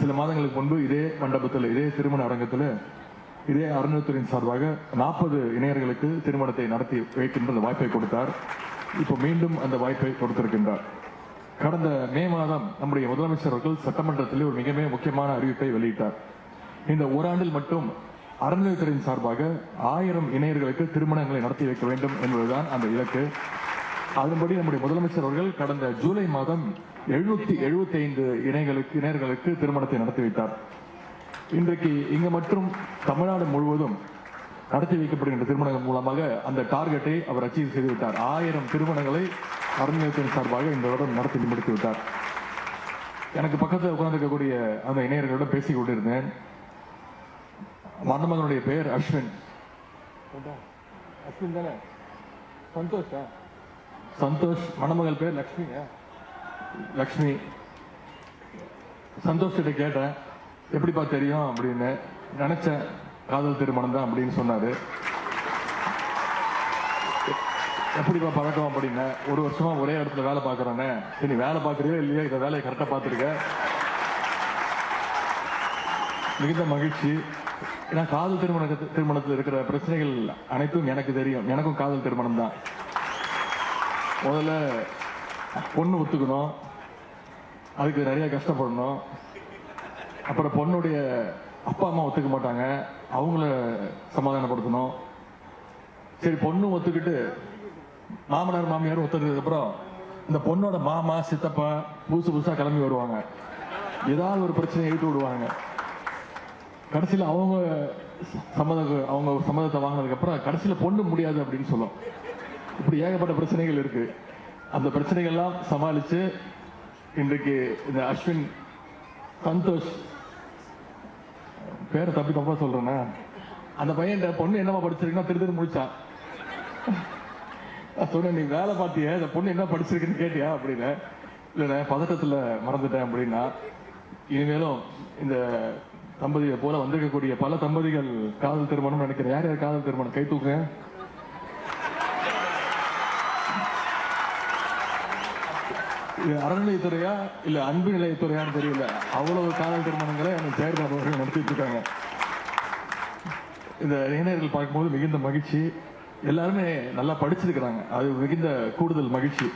சில மாதங்களுக்கு முன்பு இதே மண்டபத்தில் இதே திருமண அரங்கத்தில் இதே அறநிலையத்துறையின் சார்பாக நாற்பது இணையர்களுக்கு திருமணத்தை நடத்தி வைக்கின்ற அந்த வாய்ப்பை கொடுத்தார். இப்போ மீண்டும் அந்த வாய்ப்பை கொடுத்திருக்கின்றார். கடந்த மே மாதம் நம்முடைய முதலமைச்சர் அவர்கள் சட்டமன்றத்தில் ஒரு மிக மிக முக்கியமான அறிவிப்பை வெளியிட்டார். இந்த ஓராண்டில் மட்டும் அறநிலையத்துறையின் சார்பாக ஆயிரம் இணையர்களுக்கு திருமணங்களை நடத்தி வைக்க வேண்டும் என்பதுதான் அந்த இலக்கு. அதன்படி நம்முடைய முதலமைச்சர் அவர்கள் கடந்த ஜூலை மாதம் எழுநூத்தி எழுபத்தி ஐந்து இணைகளுக்கு இணையர்களுக்கு திருமணத்தை நடத்தி வைத்தார். இன்றைக்கு இங்கு மற்றும் தமிழ்நாடு முழுவதும் நடத்தி வைக்கப்படுகின்ற திருமணங்கள் மூலமாக அந்த டார்கெட்டை அவர் அச்சீவ் செய்துவிட்டார் ஆயிரம் திருமணங்களை அறநிலையத்தின் சார்பாக இந்த வருடம் நடத்தி முடித்து விட்டார். எனக்கு பக்கத்தில் உட்கார்ந்திருக்கக்கூடிய அந்த இணையர்களிடம் பேசிக் கொண்டிருந்தேன். மன்னமகனுடைய பெயர் அஸ்வின். அஸ்வின் தானே? சந்தோஷா? சந்தோஷ் மணமகள் பேர் லக்ஷ்மி லக்ஷ்மி. சந்தோஷ் கிட்ட கேட்டேன் எப்படிப்பா தெரியும் அப்படின்னு. நினைச்சேன் காதல் திருமணம் தான் அப்படின்னு சொன்னாரு. எப்படிப்பா பழக்கம் அப்படின்னு. ஒரு வருஷமா ஒரே இடத்துல வேலை பார்க்கறேன்னு சரி நீ வேலை பார்க்குறியோ இல்லையோ? இந்த வேலையை கரெக்டாக பார்த்துருக்க. மிகுந்த மகிழ்ச்சி. ஏன்னா காதல் திருமண திருமணத்தில் இருக்கிற பிரச்சனைகள் அனைத்தும் எனக்கு தெரியும். எனக்கும் காதல் திருமணம் தான். முதல்ல பொண்ணு ஒத்துக்கணும். அதுக்கு நிறைய கஷ்டப்படணும். அப்புறம் பொண்ணுடைய அப்பா அம்மா ஒத்துக்க மாட்டாங்க. அவங்கள சமாதானப்படுத்தணும். சரி பொண்ணு ஒத்துக்கிட்டு மாமனார் மாமியார் ஒத்துக்கிட்டதுக்கு இந்த பொண்ணோட மாமா சித்தப்பா புதுசு புதுசாக கிளம்பி வருவாங்க. ஏதாவது ஒரு பிரச்சனையை எழுத்து விடுவாங்க. கடைசியில் அவங்க சம்மதம் அவங்க சம்மதத்தை வாங்கினதுக்கப்புறம் கடைசியில் பொண்ணு முடியாது அப்படின்னு சொல்லும். இப்படி ஏகப்பட்ட பிரச்சனைகள் இருக்கு. அந்த பிரச்சனைகள்லாம் சமாளிச்சு இன்றைக்கு இந்த அஸ்வின் சந்தோஷ் பேரை தப்பி தப்பா சொல்றேன்னா அந்த பையன் பொண்ணு என்னவா படிச்சிருக்குன்னா திரு திரு முடிச்சான் நான் சொன்னேன் நீ வேலை பார்த்திய? இந்த பொண்ணு என்ன படிச்சிருக்குன்னு கேட்டியா? அப்படின்னு. இல்லைண்ணே பதட்டத்தில் மறந்துட்டேன் அப்படின்னா. இனிமேலும் இந்த தம்பதியை போல வந்திருக்கக்கூடிய பல தம்பதிகள் காதல் திருமணம் நினைக்கிறேன். யார் யார் காதல் திருமணம்? கை தூக்குங்க. இது அறநிலையத்துறையா இல்ல அன்பு நிலையத்துறையான்னு தெரியல. அவ்வளவு காதல் திருமணங்களை எனக்கு ஜெயலலிதா அவர்கள் நடத்திட்டு இருக்காங்க. இந்த இளைஞர்கள் பார்க்கும்போது மிகுந்த மகிழ்ச்சி. எல்லாருமே நல்லா படிச்சிருக்கிறாங்க. அது மிகுந்த கூடுதல் மகிழ்ச்சி.